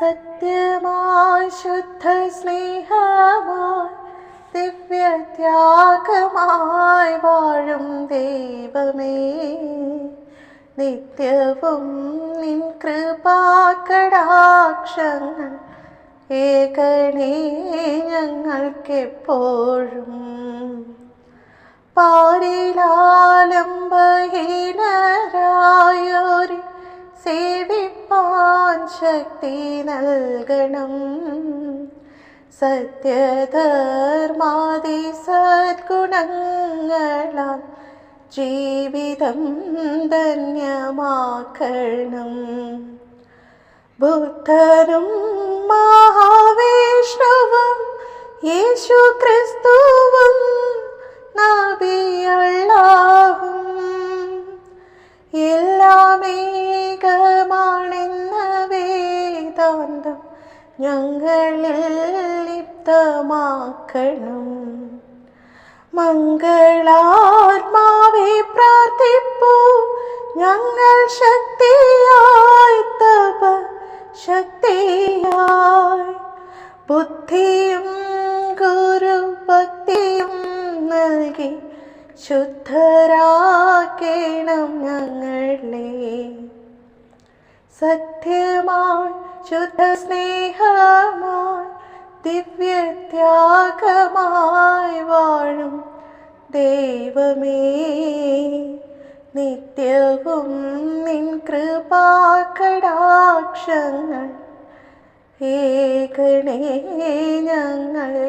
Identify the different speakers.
Speaker 1: സത്യമായി ശുദ്ധ സ്നേഹമായി ദിവ്യത്യാഗമായി വാഴും ദൈവമേ. നിത്യവും നിൻ കൃപാകടാക്ഷങ്ങൾ ഏകണേ ഞങ്ങൾക്കെപ്പോഴും. പാരിലാലംബഹീനരായോരി സേവിപ്പാൻ ശക്തി നൽകണം. സത്യധർമാതി സദ്ഗുണങ്ങളാൽ ജീവിതം ധന്യമാക്കണം. ബുദ്ധനും മഹാവിഷ്ണുവും യേശു ക്രിസ്തുവും നബിയല്ലാഹും. എല്ലാം വേദാന്തം ഞങ്ങളിൽ ലിപ്തമാക്കണം. മംഗളാത്മാവെ പ്രാർത്ഥിപ്പൂ ഞങ്ങൾ ശക്തിയായി തപ ശക്തിയായി. ബുദ്ധിയും ഗുരുഭക്തിയും നൽകി ശുദ്ധരാക്കേണം ഞങ്ങളെ. സത്യമായി ശുദ്ധ സ്നേഹമായി ദിവ്യത്യാഗമായി വാഴും ദൈവമേ. നിത്യവും നിൻ കൃപാകടാക്ഷങ്ങൾ ഏകണേ ഞങ്ങൾക്കെപ്പോഴും